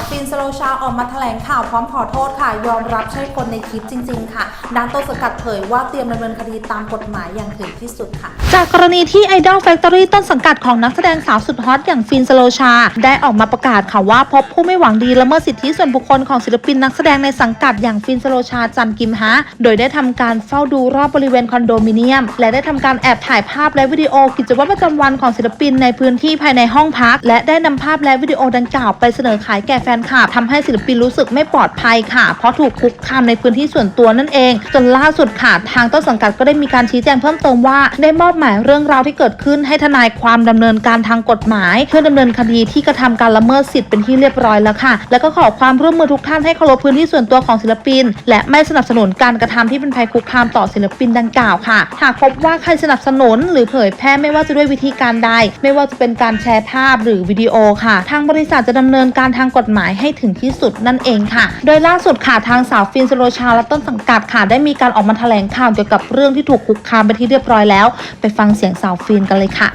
าวฟินสโลชาออกมาแถลงข่าวพร้อมขอโทษค่ะ ยอมรับใช่คนในคลิปจริง ๆ ค่ะด้านต้นสังกัดเผยว่าเตรียมดำเนินคดีตามกฎหมายอย่างถึงที่สุดค่ะ จากกรณีที่ Idol Factory ต้นสังกัดของนักแสดงสาวสุดฮอตอย่างฟินสโลชา ได้ออกมาประกาศค่ะว่าพบผู้ไม่หวังดีละเมิดสิทธิส่วนบุคคลของศิลปินนักแสดงในสังกัดอย่างฟินสโลชาจันกิมฮะโดยได้ทำการเฝ้าดูรอบบริเวณคอนโดมิเนียม และได้ทำการแอบถ่ายภาพและวิดีโอกิจวัตรประจำวันของศิลปินในพื้นที่ภายในห้องพัก และได้นำภาพและวิดีโอดังกล่าวไปเสนอขายแก่แฟนคลับทำให้ศิลปินรู้สึกไม่ปลอดภัยค่ะ เพราะถูกคุกคามในพื้นที่ส่วนตัวนั่นเอง จนล่าสุดค่ะ ทางต้นสังกัดก็ได้มีการชี้แจงเพิ่มเติมว่าได้มอบหมายเรื่องราวที่เกิดขึ้นให้ทนายความดำเนินการทางกฎหมาย เพื่อดำเนินคดีที่กระทำการละเมิดสิทธิ์เป็นที่เรียบร้อยแล้วค่ะ แล้วก็ขอความร่วมมือทุกท่านให้เคารพพื้นที่ส่วนตัวของศิลปิน และไม่สนับสนุนการกระทำที่เป็นภัยคุกคามต่อศิลปินดังกล่าวค่ะ หากพบว่าใครสนับสนุน หรือเผยแพร่ไม่ว่าจะด้วยวิธีการใด ไม่ว่าจะเป็นการแชร์ภาพหรือวิดีโอค่ะ ทางบริษัทจะดำเนินการทางกฎหมายให้ถึงที่สุดนั่นเองค่ะ โดยล่าสุดค่ะทางสาวฟินสโลชาและต้นสังกัดค่ะได้มีการออกมาแถลงข่าวเกี่ยวกับเรื่องที่ถูกคุกคามไปที่เรียบร้อยแล้ว ไปฟังเสียงสาวฟินกันเลยค่ะ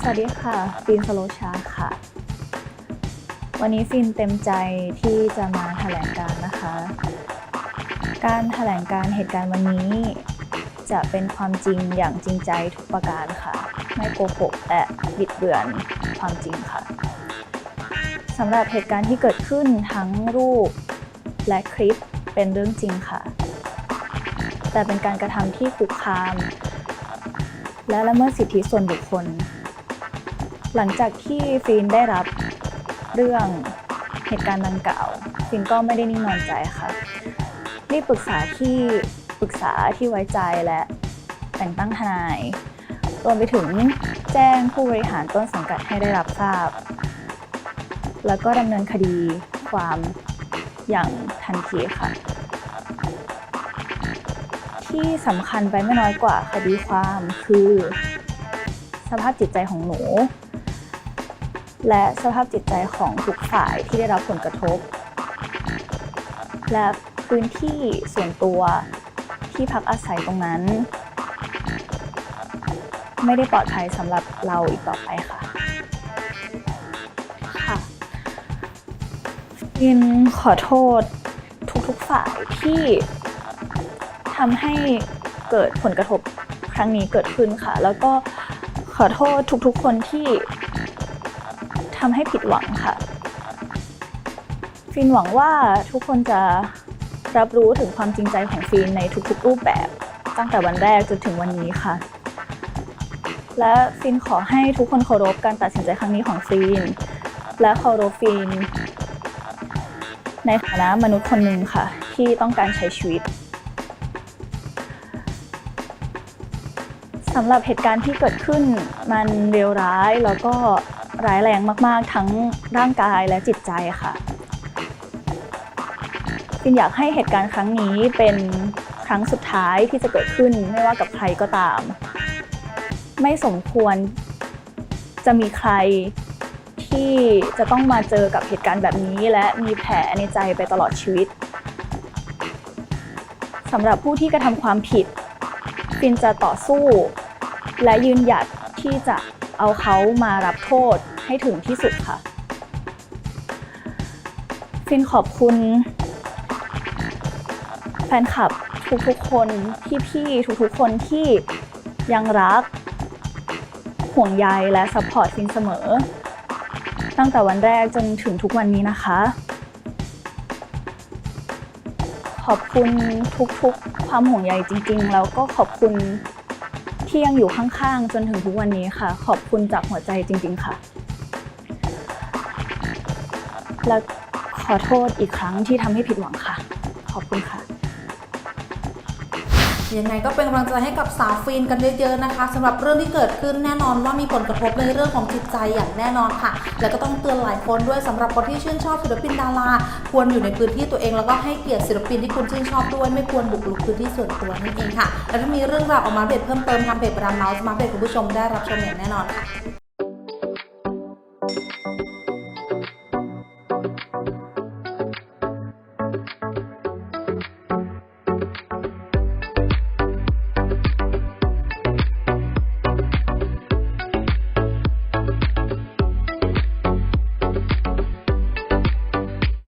สวัสดีค่ะ ฟินสโลชาค่ะ วันนี้ฟินเต็มใจที่จะมาแถลงการนะคะ การแถลงการเหตุการณ์วันนี้จะเป็นความจริงอย่างจริงใจทุกประการค่ะ ไม่โกหกและบิดเบือนความจริงค่ะ สำหรับเหตุการณ์ที่เกิดขึ้นทั้งรูปและคลิปเป็นเรื่องจริงค่ะ แต่เป็นการกระทำที่คุกคาม และละเมิดสิทธิส่วนบุคคล หลังจากที่ฟินได้รับเรื่องเหตุการณ์ดังกล่าวฟินก็ไม่ได้นิ่งนอนใจค่ะรีบปรึกษาที่ปรึกษาที่ไว้ใจและแต่งตั้งทนาย รวมไปถึงแจ้งผู้บริหารต้นสังกัดให้ได้รับทราบ แล้วก็ดำเนินคดีความอย่างทันทีค่ะ ที่สำคัญไปไม่น้อยกว่าคดีความคือ สภาพจิตใจของหนู และสภาพจิตใจของทุกฝ่ายที่ได้รับผลกระทบ และพื้นที่ส่วนตัวที่พักอาศัยตรงนั้น ไม่ได้ปลอดภัยสำหรับเราอีกต่อไปค่ะค่ะ ยินขอโทษทุกๆฝ่ายที่ทำให้เกิดผลกระทบครั้งนี้เกิดขึ้นค่ะ แล้วก็ขอโทษทุกๆคนที่ทำให้ผิดหวังค่ะ ฟินหวังว่าทุกคนจะรับรู้ถึงความจริงใจของฟินในทุกๆรูปแบบ ตั้งแต่วันแรกจนถึงวันนี้ค่ะ และฟินขอให้ทุกคนเคารพการตัดสินใจครั้งนี้ของฟินและเคารพฟิน ในฐานะมนุษย์คนหนึ่งค่ะ ที่ต้องการใช้ชีวิตสำหรับเหตุการณ์ที่เกิดขึ้นมันเลวร้ายแล้วก็ร้ายแรงมากๆ ทั้งร่างกายและจิตใจค่ะฟินอยากให้เหตุการณ์ครั้งนี้เป็นครั้งสุดท้ายที่จะเกิดขึ้นไม่ว่ากับใครก็ตาม ไม่สมควรจะมีใคร ที่จะต้องมาเจอกับเหตุการณ์แบบนี้ และมีแผลในใจไปตลอดชีวิตสำหรับผู้ที่กระทำความผิด ฟินจะต่อสู้ และยืนหยัดที่จะเอาเขามารับโทษให้ถึงที่สุดค่ะ ฟินขอบคุณ แฟนคลับทุกๆคนพี่ๆทุกๆคนที่ยังรักห่วงใยและซัพพอร์ตฟินเสมอ ตั้งแต่วันแรกจนถึงทุกวันนี้นะคะ ขอบคุณทุกๆ ความห่วงใยจริงๆ แล้วก็ขอบคุณที่ยังอยู่ข้างๆ จนถึงทุกวันนี้ค่ะ ขอบคุณจากหัวใจจริง ๆ ค่ะ และขอโทษอีกครั้งที่ทำให้ผิดหวังค่ะ ขอบคุณค่ะ ยังไงก็เป็นกำลังใจให้กับสาวฟินกันเยอะๆนะคะ สำหรับเรื่องที่เกิดขึ้นแน่นอนว่ามีผลกระทบในเรื่องของจิตใจอย่างแน่นอนค่ะ และก็ต้องเตือนหลายคนด้วยสำหรับคนที่ชื่นชอบศิลปินดาราควรอยู่ในพื้นที่ตัวเองแล้วก็ให้เกียรติศิลปินที่คุณชื่นชอบด้วยไม่ควรบุกรุกพื้นที่ส่วนตัวนั่นเองค่ะ และถ้ามีเรื่องราวออกมาเบ็ดเพิ่มเติมทางเพจประดามเมาส์มาเพดคุณผู้ชมได้รับชมอย่างแน่นอนค่ะ